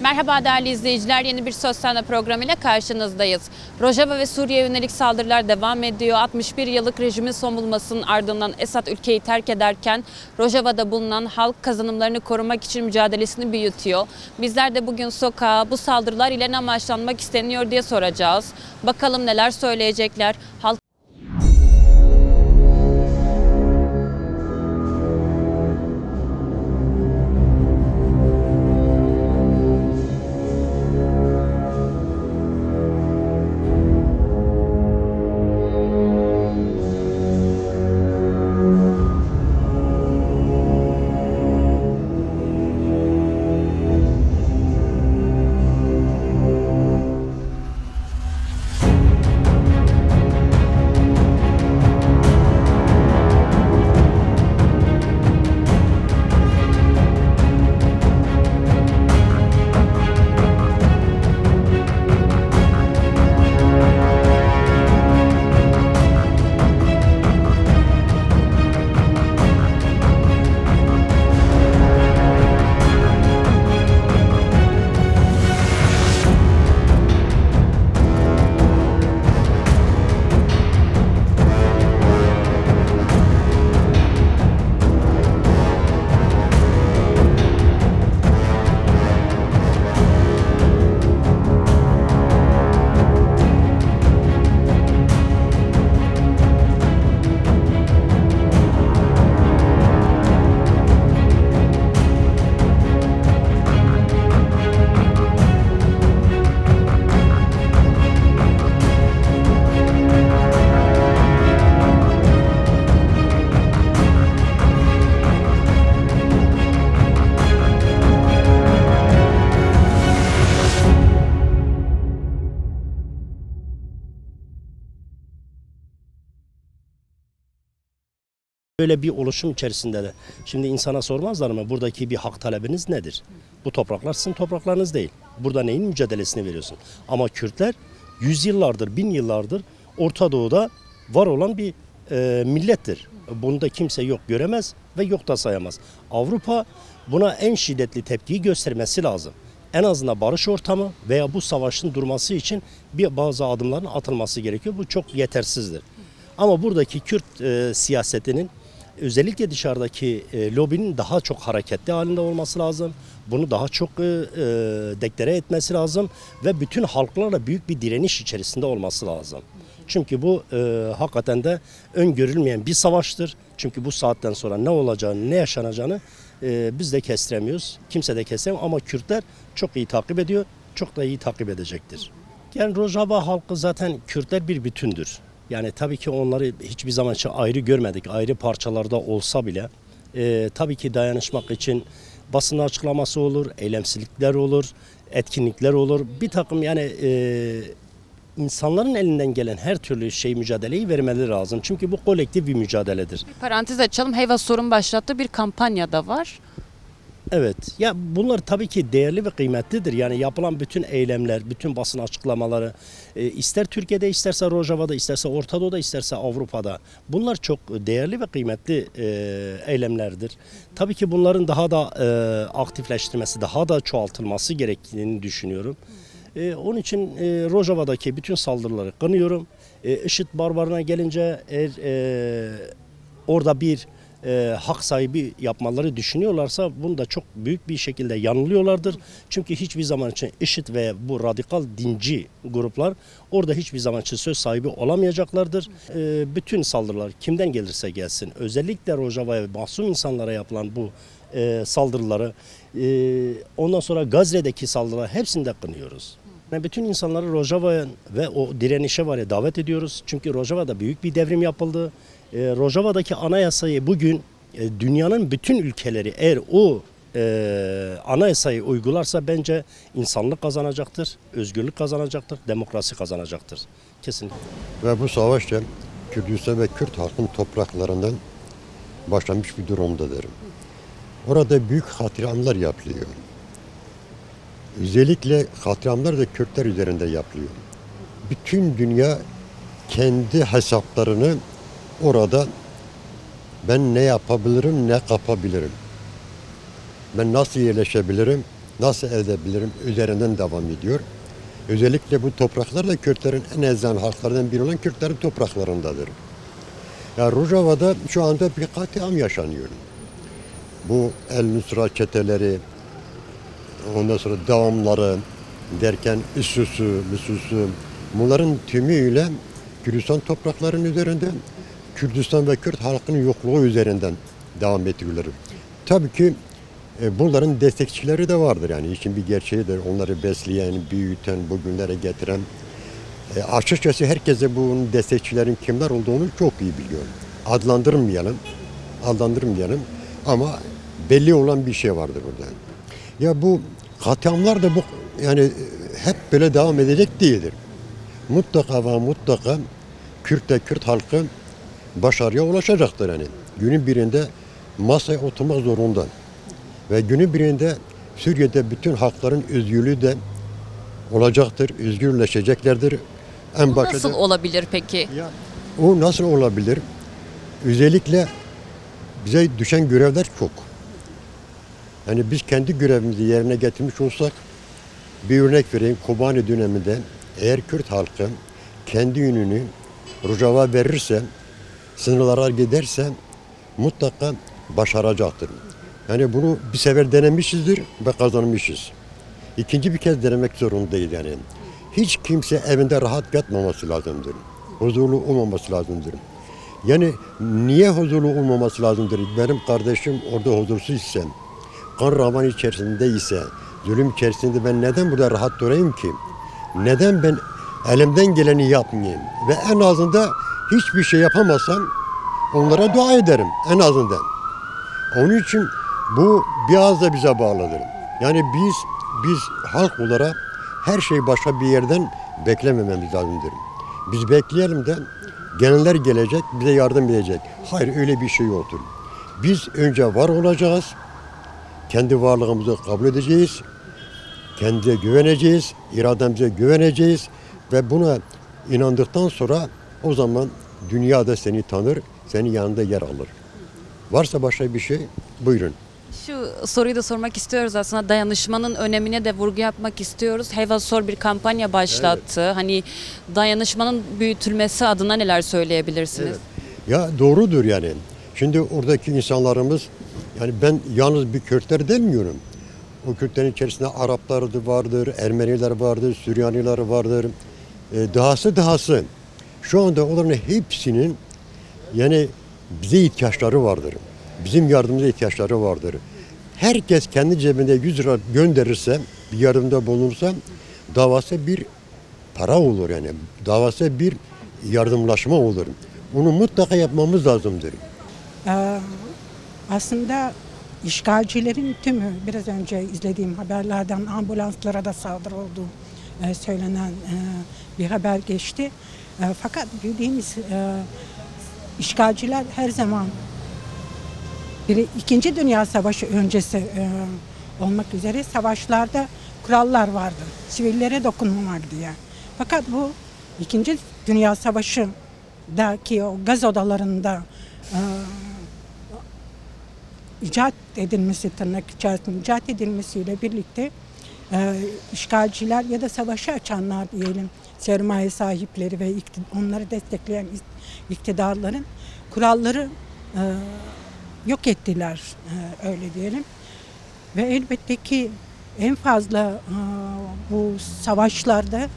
Merhaba değerli izleyiciler. Yeni bir Söz Sende programıyla karşınızdayız. Rojava ve Suriye'ye yönelik saldırılar devam ediyor. 61 yıllık rejimin son bulmasının ardından Esad ülkeyi terk ederken Rojava'da bulunan halk kazanımlarını korumak için mücadelesini büyütüyor. Bizler de bugün sokağa bu saldırılar ile ne amaçlanmak isteniyor diye soracağız. Bakalım neler söyleyecekler. Halk Böyle bir oluşum içerisinde de şimdi insana sormazlar mı buradaki bir hak talebiniz nedir? Bu topraklar sizin topraklarınız değil. Burada neyin mücadelesini veriyorsun? Ama Kürtler yüzyıllardır, bin yıllardır Orta Doğu'da var olan bir e, millettir. Bunu da kimse yok göremez ve yok da sayamaz. Avrupa buna en şiddetli tepkiyi göstermesi lazım. En azından barış ortamı veya bu savaşın durması için bir bazı adımların atılması gerekiyor. Bu çok yetersizdir. Ama buradaki Kürt e, siyasetinin özellikle dışarıdaki e, lobinin daha çok hareketli halinde olması lazım. Bunu daha çok e, e, deklare etmesi lazım ve bütün halklarla büyük bir direniş içerisinde olması lazım. Çünkü bu e, hakikaten de öngörülmeyen bir savaştır. Çünkü bu saatten sonra ne olacağını, ne yaşanacağını e, biz de kestiremiyoruz. Kimse de kestiremiyor ama Kürtler çok iyi takip ediyor, çok da iyi takip edecektir. Yani Rojava halkı zaten Kürtler bir bütündür. Yani tabii ki onları hiçbir zaman için ayrı görmedik. Ayrı parçalarda olsa bile e, tabii ki dayanışmak için basın açıklaması olur, eylemsizlikler olur, etkinlikler olur. Bir takım yani e, insanların elinden gelen her türlü şey mücadeleyi vermeleri lazım. Çünkü bu kolektif bir mücadeledir. parantez açalım. Heyva Sorun başlattığı bir kampanya da var. Evet. Ya bunlar tabii ki değerli ve kıymetlidir. Yani yapılan bütün eylemler, bütün basın açıklamaları e, ister Türkiye'de isterse Rojava'da isterse Orta Doğu'da isterse Avrupa'da bunlar çok değerli ve kıymetli e, eylemlerdir. Tabii ki bunların daha da e, aktifleştirmesi, daha da çoğaltılması gerektiğini düşünüyorum. E, onun için Rojava'daki bütün saldırıları kınıyorum. E, IŞİD barbarına gelince eğer orada bir e, hak sahibi yapmaları düşünüyorlarsa bunda çok büyük bir şekilde yanılıyorlardır. Çünkü hiçbir zaman için IŞİD ve bu radikal dinci gruplar orada hiçbir zaman için söz sahibi olamayacaklardır. E, bütün saldırılar kimden gelirse gelsin özellikle Rojava'ya ve masum insanlara yapılan bu e, saldırıları e, ondan sonra Gazze'deki saldırılar hepsini de kınıyoruz. Yani bütün insanları Rojava'ya ve o direnişe var ya davet ediyoruz. Çünkü Rojava'da büyük bir devrim yapıldı. E, Rojava'daki anayasayı bugün e, dünyanın bütün ülkeleri eğer o e, anayasayı uygularsa bence insanlık kazanacaktır, özgürlük kazanacaktır, demokrasi kazanacaktır. Kesinlikle. Ve bu savaş da Kürdistan ve Kürt halkın topraklarından başlamış bir durumda derim. Orada büyük katliamlar yapılıyor. Özellikle katliamlar da Kürtler üzerinde yapılıyor. Bütün dünya kendi hesaplarını orada ben ne yapabilirim, ne kapabilirim. Ben nasıl yerleşebilirim, nasıl edebilirim üzerinden devam ediyor. Özellikle bu topraklar da Kürtlerin en ezilen halklarından biri olan Kürtlerin topraklarındadır. Ya Rojava'da şu anda bir katliam yaşanıyor. Bu El Nusra çeteleri, ondan sonra devamları derken üssüsü, müsüsü bunların tümüyle Kürdistan topraklarının üzerinde Kürdistan ve Kürt halkının yokluğu üzerinden devam ettiriyorlar. Tabii ki e, bunların destekçileri de vardır yani işin bir gerçeğidir. Onları besleyen, büyüten, bugünlere getiren. E, açıkçası herkese bunun destekçilerin kimler olduğunu çok iyi biliyor. Adlandırmayalım, adlandırmayalım ama belli olan bir şey vardır burada. Ya bu katliamlar da bu yani e, hep böyle devam edecek değildir. Mutlaka ve mutlaka Kürt de Kürt halkı başarıya ulaşacaktır yani. Günün birinde masaya oturmak zorunda. Ve günün birinde Suriye'de bütün halkların özgürlüğü de olacaktır, özgürleşeceklerdir. En başta nasıl olabilir peki? ya, o nasıl olabilir? Özellikle bize düşen görevler çok. Yani biz kendi görevimizi yerine getirmiş olsak bir örnek vereyim Kobani döneminde eğer Kürt halkı kendi yönünü Rojava verirse sınırlara giderse mutlaka başaracaktır. Yani bunu bir sefer denemişizdir ve kazanmışız. İkinci bir kez denemek zorundayız yani. Hiç kimse evinde rahat yatmaması lazımdır. Huzurlu olmaması lazımdır. Yani niye huzurlu olmaması lazımdır? Benim kardeşim orada huzursuz ise, kan ravan içerisinde ise, zulüm içerisinde ben neden burada rahat durayım ki? Neden ben elimden geleni yapmayayım? Ve en azında hiçbir şey yapamazsam onlara dua ederim en azından. Onun için bu biraz da bize bağlıdır. Yani biz biz halk olarak her şeyi başka bir yerden beklemememiz lazımdır. Biz bekleyelim de gelenler gelecek, bize yardım edecek. Hayır öyle bir şey yoktur. Biz önce var olacağız, kendi varlığımızı kabul edeceğiz, kendimize güveneceğiz, irademize güveneceğiz ve buna inandıktan sonra o zaman dünya da seni tanır, senin yanında yer alır. Varsa başka bir şey buyurun. Şu soruyu da sormak istiyoruz aslında dayanışmanın önemine de vurgu yapmak istiyoruz. Heva Sor bir kampanya başlattı. Hani dayanışmanın büyütülmesi adına neler söyleyebilirsiniz? Ya doğrudur yani. Şimdi oradaki insanlarımız yani ben yalnız bir Kürtler demiyorum. O Kürtlerin içerisinde Araplar vardır, Ermeniler vardır, Süryaniler vardır. E, dahası dahası. Şu anda onların hepsinin yani bize ihtiyaçları vardır. Bizim yardımımıza ihtiyaçları vardır. Herkes kendi cebinde 100 lira gönderirse, bir yardımda bulunursa davası bir para olur yani. Davası bir yardımlaşma olur. Onu mutlaka yapmamız lazımdır. Ee, aslında işgalcilerin tümü biraz önce izlediğim haberlerden ambulanslara da saldırı olduğu e, söylenen e, bir haber geçti. E, fakat bildiğimiz e, işgalciler her zaman bir İkinci Dünya Savaşı öncesi e, olmak üzere savaşlarda kurallar vardı. Sivillere dokunmamak diye. Fakat bu İkinci Dünya Savaşı'daki o gaz odalarında e, icat edilmesi tırnak içerisinde icat edilmesiyle birlikte e, işgalciler ya da savaşı açanlar diyelim sermaye sahipleri ve onları destekleyen iktidarların kuralları e, yok ettiler e, öyle diyelim ve elbette ki en fazla e, bu savaşlarda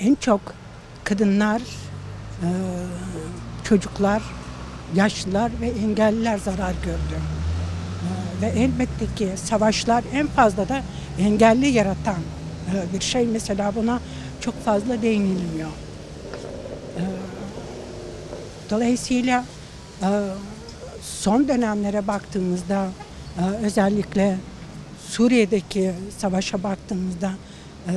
en çok kadınlar, çocuklar, yaşlılar ve engelliler zarar gördü. Ve elbette ki savaşlar en fazla da engelli yaratan bir şey. Mesela buna çok fazla değinilmiyor. E, dolayısıyla e, son dönemlere baktığımızda e, özellikle Suriye'deki savaşa baktığımızda e,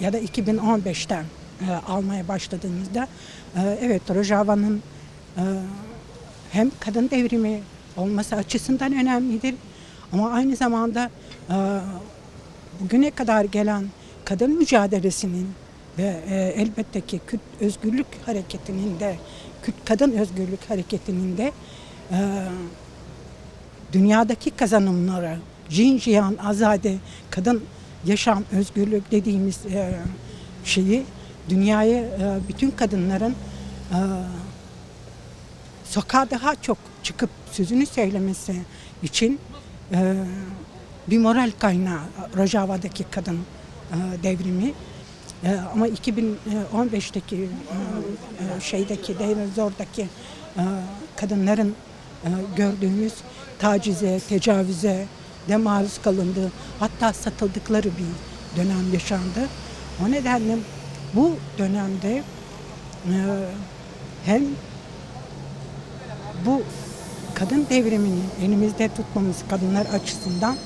ya da 2015'ten e, almaya başladığımızda evet Rojava'nın hem kadın devrimi olması açısından önemlidir ama aynı zamanda bugüne kadar gelen kadın mücadelesinin ve e, elbette ki Kürt özgürlük hareketinin de Kürt kadın özgürlük hareketinin de e, dünyadaki kazanımları Jinjiyan, Azade, kadın yaşam, özgürlük dediğimiz e, şeyi dünyaya e, bütün kadınların e, sokağa daha çok çıkıp sözünü söylemesi için e, bir moral kaynağı Rojava'daki kadın e, devrimi. E, ama 2015'teki e, şeydeki Deirezor'daki e, kadınların gördüğümüz tacize, tecavüze de maruz kalındığı hatta satıldıkları bir dönem yaşandı. O nedenle bu dönemde hem bu kadın devrimini elimizde tutmamız kadınlar açısından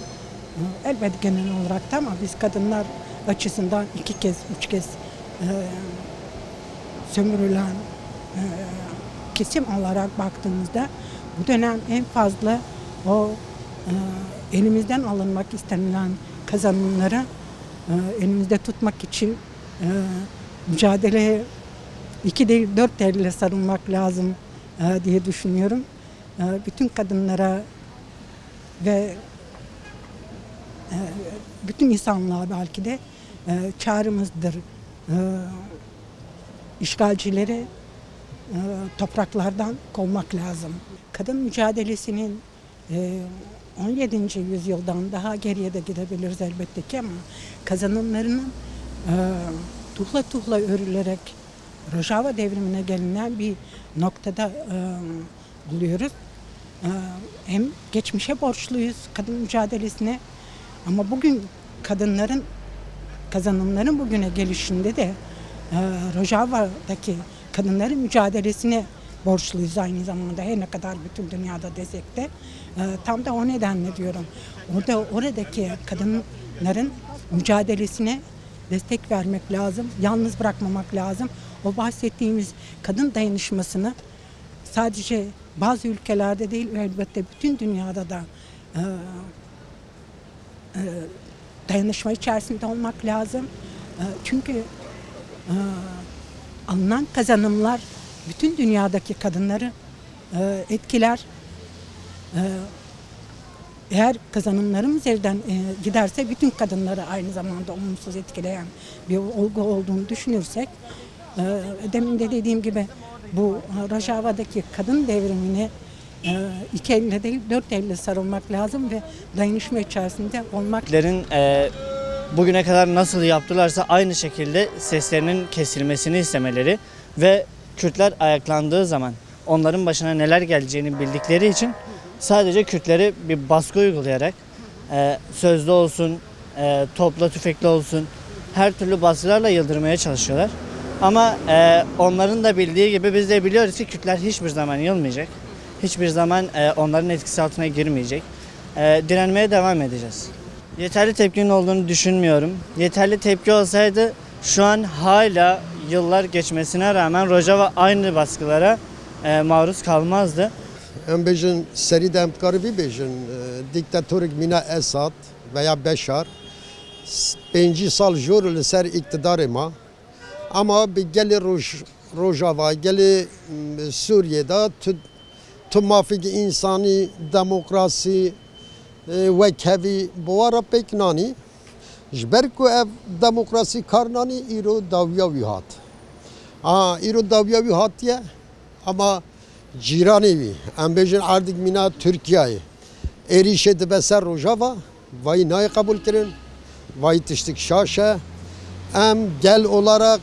elbette genel olarak da ama biz kadınlar açısından iki kez, üç kez e, sömürülen e, kesim olarak baktığımızda bu dönem en fazla o e, elimizden alınmak istenilen kazanımları e, elimizde tutmak için e, mücadeleye iki değil dört elle sarılmak lazım e, diye düşünüyorum. E, bütün kadınlara ve bütün insanlığa belki de e, çağrımızdır. E, işgalcileri e, topraklardan kovmak lazım. Kadın mücadelesinin e, 17. yüzyıldan daha geriye de gidebiliriz elbette ki ama kazanımlarının e, tuhla tuhla örülerek Rojava devrimine gelinen bir noktada e, buluyoruz. E, hem geçmişe borçluyuz kadın mücadelesine ama bugün kadınların kazanımların bugüne gelişinde de e, Rojava'daki kadınların mücadelesine borçluyuz aynı zamanda her ne kadar bütün dünyada desek de e, tam da o nedenle diyorum. Orada oradaki kadınların mücadelesine destek vermek lazım, yalnız bırakmamak lazım. O bahsettiğimiz kadın dayanışmasını sadece bazı ülkelerde değil elbette bütün dünyada da e, dayanışma içerisinde olmak lazım. E, çünkü e, alınan kazanımlar bütün dünyadaki kadınları e, etkiler. E, eğer kazanımlarımız elden e, giderse bütün kadınları aynı zamanda olumsuz etkileyen bir olgu olduğunu düşünürsek e, demin de dediğim gibi bu e, Rojava'daki kadın devrimini e, iki elle değil dört elle sarılmak lazım ve dayanışma içerisinde olmak Kürtlerin e, bugüne kadar nasıl yaptılarsa aynı şekilde seslerinin kesilmesini istemeleri ve Kürtler ayaklandığı zaman onların başına neler geleceğini bildikleri için sadece Kürtlere bir baskı uygulayarak e, sözlü olsun, e, topla tüfekli olsun her türlü baskılarla yıldırmaya çalışıyorlar. Ama e, onların da bildiği gibi biz de biliyoruz ki Kürtler hiçbir zaman yılmayacak. Hiçbir zaman e, onların etkisi altına girmeyecek. E, direnmeye devam edeceğiz. Yeterli tepkinin olduğunu düşünmüyorum. Yeterli tepki olsaydı şu an hala yıllar geçmesine rağmen Rojava aynı baskılara e, maruz kalmazdı. Em bêjin serî de bibêjin dîktatorik mîna Esad veya Beşar pêncî sal jor ser iktidarê ma ama bi gelê Roj Rojava gelê Sûriyê tu mafîkî însanî demokrasî e, wekevî bi wara pêk nanî ji ber ku ev demokrasî kar nanî îro dawiya wî hat. Ha îro dawiya wî hatiye ama cîranê wî em bêjin erdik mîna Tirkiyeyê êrîşê dibe ser Rojava vayî nayê qebûl kirin vayî tiştik şaş e em gel olarak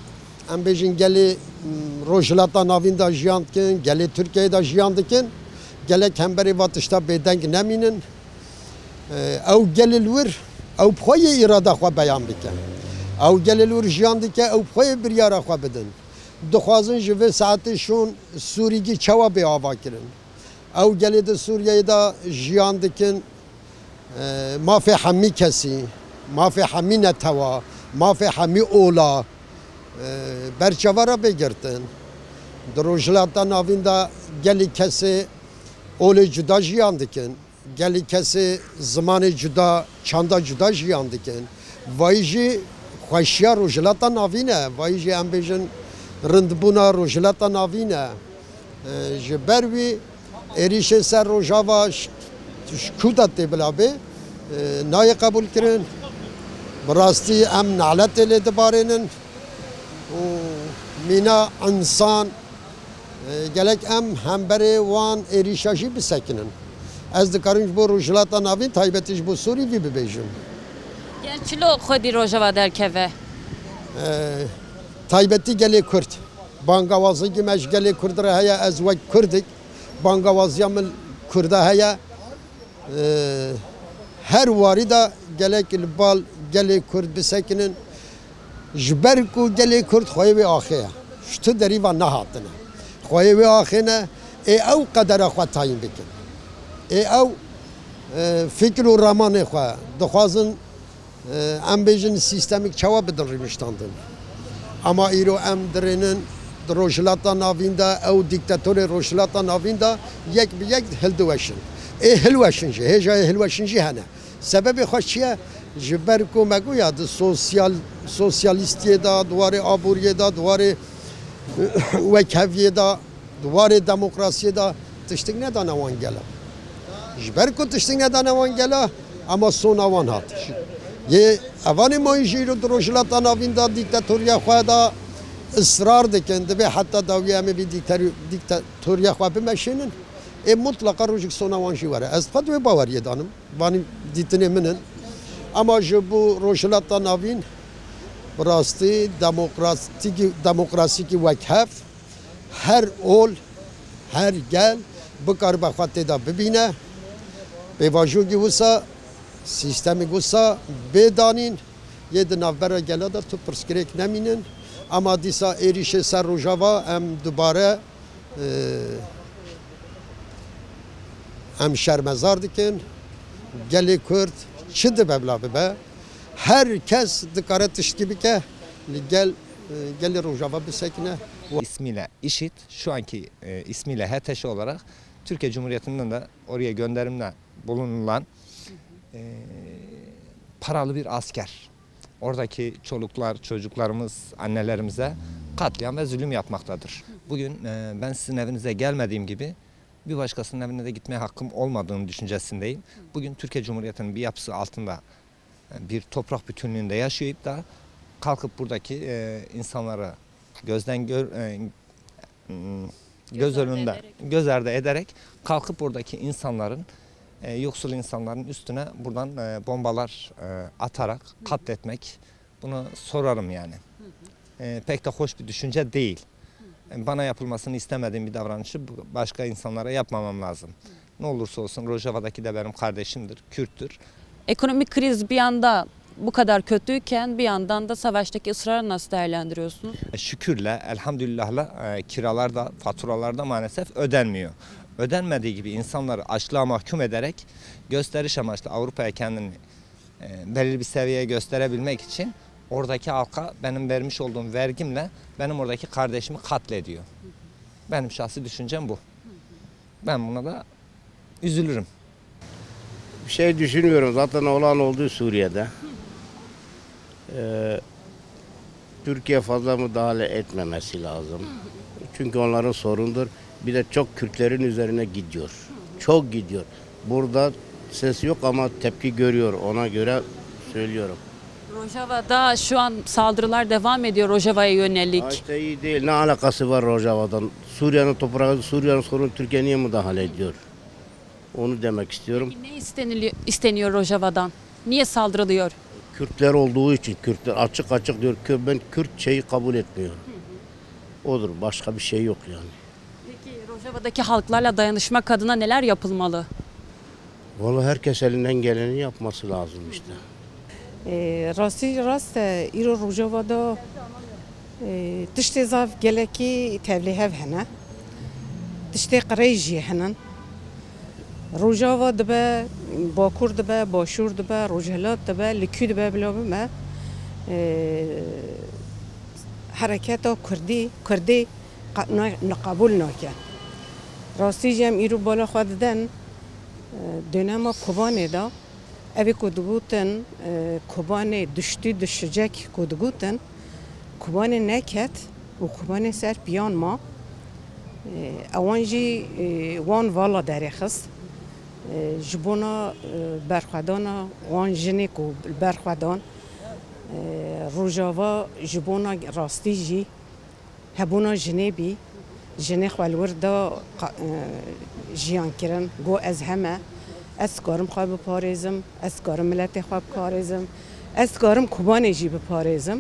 em bêjin gelê m, rojhilata navîn da jiyan dikin gelek hemberê va tişta bêdeng nemînin ew gelê li wir ew xweyê îrada xwe beyan bike. Ew gelê li wir jiyan dike ew xweyê biryara xwe bidin. Dixwazin ji vê saetê şûn Sûrîgî çawa bê ava kirin. Ew gelê di Sûriyeyê da jiyan dikin e, mafê hemî kesî mafê hemî netewa mafê hemî ola e, berçavara bêgirtin di rojhilata navîn da gelê kesê Oli cüda jiyan dikin. Gelî kesê çanda cuda jiyan dikin. Vayî jî xweşiya rojilata navîn e. Vayî jî em bêjin rindbûna rojilata navîn e. Ee, ji ber wî êrişê ser rojava şkuda tê bilabê ee, nayê kirin. Bi em naletê lê dibarênin û mîna insan ee, gelek em hemberi wan êrîşaî bisekinin. Ez dikarim bo rojilata navîn taybetiş bo Sûrî vî bibêjim. Gel çilo xwedî rojeva derkeve. Ee, taybetî gelê Kurd. Bangawazî me ji gelê Kurd re heye ez wek Kurdik. Bangawaziya min Kurda heye ee, her warî da gelek li bal gelê Kurd bisekinin ji ber ku gelê Kurd xwe wê axiye. Şu derî van. Xwê wê axêne ê ew qedera xwe tayin bikin. Ê ew e, fikr û ramanê xwe dixwazin e, em bêjin sistemîk çawa bidin rîmiştandin. Ama îro em dirênin di rojhilata navîn de ew dîktatorê rojhilata navîn de yek bi yek hildiweşin. Ê hilweşin jî hêja hilweşin jî hene. Sebebê xwe çi ye? Ji ber ku me demokrasiyê da tiştik nedane wan gele. Ji ber ku tiştik nedane wan gele ama sona wan hat. Yê evanê mayî jî di rojhilata navîn da dîktatoriya xwe da ısrar dikin dibe hatta dawiye em bir diktatoriya xwe bimeşinin e mutlaka rojik sona wan jî were ez qet wê baweriye danim vanî dîtinê min in ama ji bu rojhilata navîn bi rastî demokratikî demokrasîkî wekhev her ol her gel bikar be xwe tê da bibîne pêvajûkî wisa sistemê wisa bêdanîn yê di navbera gela da tu pirsgirêk nemînin ama dîsa êrişê ser rojava em dubare e, em şermezar dikin. Gelê Kurd herkes tiştî bike li gel e, gelê rojava bisekine ismiyle IŞİD şu anki e, ismiyle HTŞ olarak Türkiye Cumhuriyeti'nden de oraya gönderimle bulunulan e, paralı bir asker. Oradaki çoluklar, çocuklarımız, annelerimize katliam ve zulüm yapmaktadır. Bugün e, ben sizin evinize gelmediğim gibi bir başkasının evine de gitmeye hakkım olmadığını düşüncesindeyim. Bugün Türkiye Cumhuriyeti'nin bir yapısı altında bir toprak bütünlüğünde yaşayıp da kalkıp buradaki e, insanları gözden gör, e, m, göz önünde ederek. göz ardı ederek kalkıp buradaki insanların e, yoksul insanların üstüne buradan e, bombalar e, atarak katletmek bunu sorarım yani. E, pek de hoş bir düşünce değil. E, Bana yapılmasını istemediğim bir davranışı başka insanlara yapmamam lazım. Ne olursa olsun Rojava'daki de benim kardeşimdir, Kürttür. Ekonomik kriz bir yanda bu kadar kötüyken bir yandan da savaştaki ısrarı nasıl değerlendiriyorsunuz? E, Şükürle, elhamdülillahla e, kiralar da, faturalar da maalesef ödenmiyor. Ödenmediği gibi insanları açlığa mahkum ederek gösteriş amaçlı Avrupa'ya kendini e, belirli bir seviyeye gösterebilmek için oradaki halka benim vermiş olduğum vergimle benim oradaki kardeşimi katlediyor. Benim şahsi düşüncem bu. Ben buna da üzülürüm. Bir şey düşünmüyorum. Zaten olan oldu Suriye'de. Ee, Türkiye fazla müdahale etmemesi lazım. Çünkü onların sorundur. Bir de çok Kürtlerin üzerine gidiyor. Çok gidiyor. Burada ses yok ama tepki görüyor. Ona göre söylüyorum. Rojava'da şu an saldırılar devam ediyor Rojava'ya yönelik. İşte iyi değil. Ne alakası var Rojava'dan? Suriye'nin toprağı, Suriye'nin sorunu Türkiye niye müdahale ediyor? Onu demek istiyorum. Ne isteniliyor, isteniyor Rojava'dan? Niye saldırılıyor? Kürtler olduğu için Kürtler açık açık diyor ki ben Kürt şeyi kabul etmiyorum. Odur başka bir şey yok yani. Peki Rojava'daki halklarla dayanışmak adına neler yapılmalı? Vallahi herkes elinden geleni yapması lazım işte. راستی راست ایرو روژاوا دا تشتی زاف گلکی تبلی هف هنه تشتی قریجی هنن Rojava dibe, Bakur dibe, Başur dibe, Rojhelat dibe, Likü dibe bilavim me. Ee, Hareketa Kurdi, Kurdi kabul nakin. Rastî jem îro bala xwe didin e, dönema Kobanê da evê ku digotin e, Kobanê diştî dişicek ku neket û Kobanê ser piyan ma e, ewan wan vala derê rojava ji bona rastî jî hebûna jinê bî. Jinê xwe li wir da jiyan kirin got ez heme. Ez karim xwe biparêzim ez karim miletê xwe biparêzim ez karim kubanê jî biparêzim.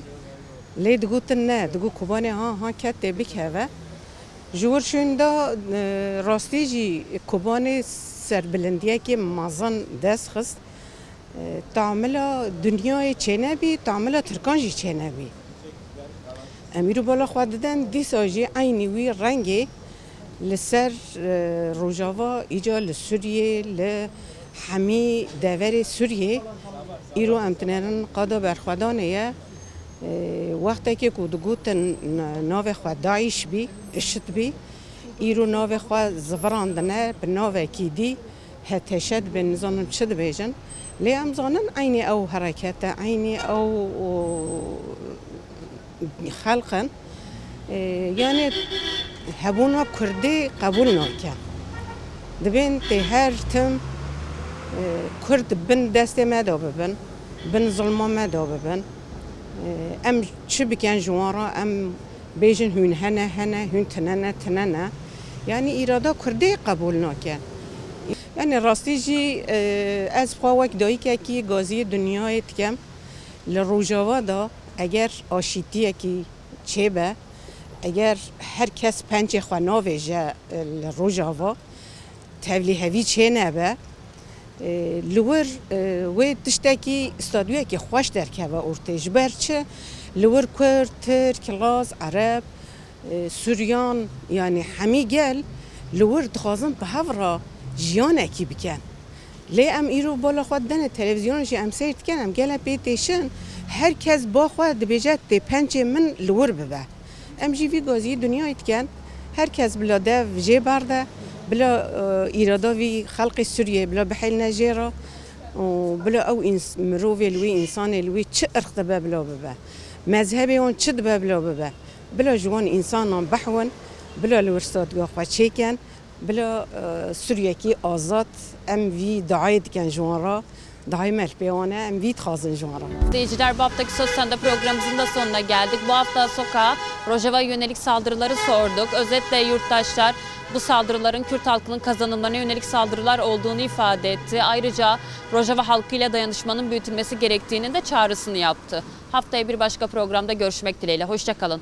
Lê digotin ne digo kubanê ha ha ket tê bikeve. Ji wir şûn da rastî jî kubanê serbilindiyekê mazan dest xist tamila dunyayê çênebî tamila Tirkan jî çênebî em îro bala xwe didin dîsa jî aynî wî rengê li ser rojava îca li Sûriyê li hemî deverê Sûriyê îro em tinerin qada berxwedanê ye wextekê ku digotin îro navê xwe zivirandine bi navekî dî heteşet bin nizanim çi dibêjin? Lê em zanin aynî ew herekete aynî ew xelqin. Yani hebûna Kurdî qebûl nake. Dibên tê her tim Kurd bin destê me da bibin bin zilma me da bibin. Em çi bikin ji wan re em bêjin hûn hene hene hûn tinene tinene yani îrada Kurdê qebûl nake yani rastî jî ez xwe wek dayîkekî gaziyê dunyayê dikem li rojava da eger aşîtiyekî çêbe eger her kes pencê xwe navêje li rojava tevlî hevî çê nebe li wir wê tiştekî statûyekî xweş derkeve ortê ji ber çi li wir Kurd, Tirk, Laz, Ereb, Sûriyan yani hemî gel li wir dixwazin bi hev re jiyanekî bikin. Lê em îro bala xwe dene televizyona jî em seyr dikin em gele pê têşin herkes ba xwe dibêje tê pencê min li wir bibe. Em jî vî gaziyê dunyayê dikin herkes bila dev jê berde bila îrada vî xelqê Sûriye bila bihêline jê re bila ew mirovê li wî însanê li wî çi irq dibe bila bibe. Mezhebê wan însanan behwin bila li wir statûya xwe çêkin bila Sûriyekî azad em vî dayê dikin ji wan re dayê melpêwane em re. İzleyiciler bu haftaki Sosyal'da programımızın da sonuna geldik. Bu hafta sokağa Rojava yönelik saldırıları sorduk. Özetle yurttaşlar bu saldırıların Kürt halkının kazanımlarına yönelik saldırılar olduğunu ifade etti. Ayrıca Rojava halkıyla dayanışmanın büyütülmesi gerektiğinin de çağrısını yaptı. Haftaya bir başka programda görüşmek dileğiyle. Hoşçakalın.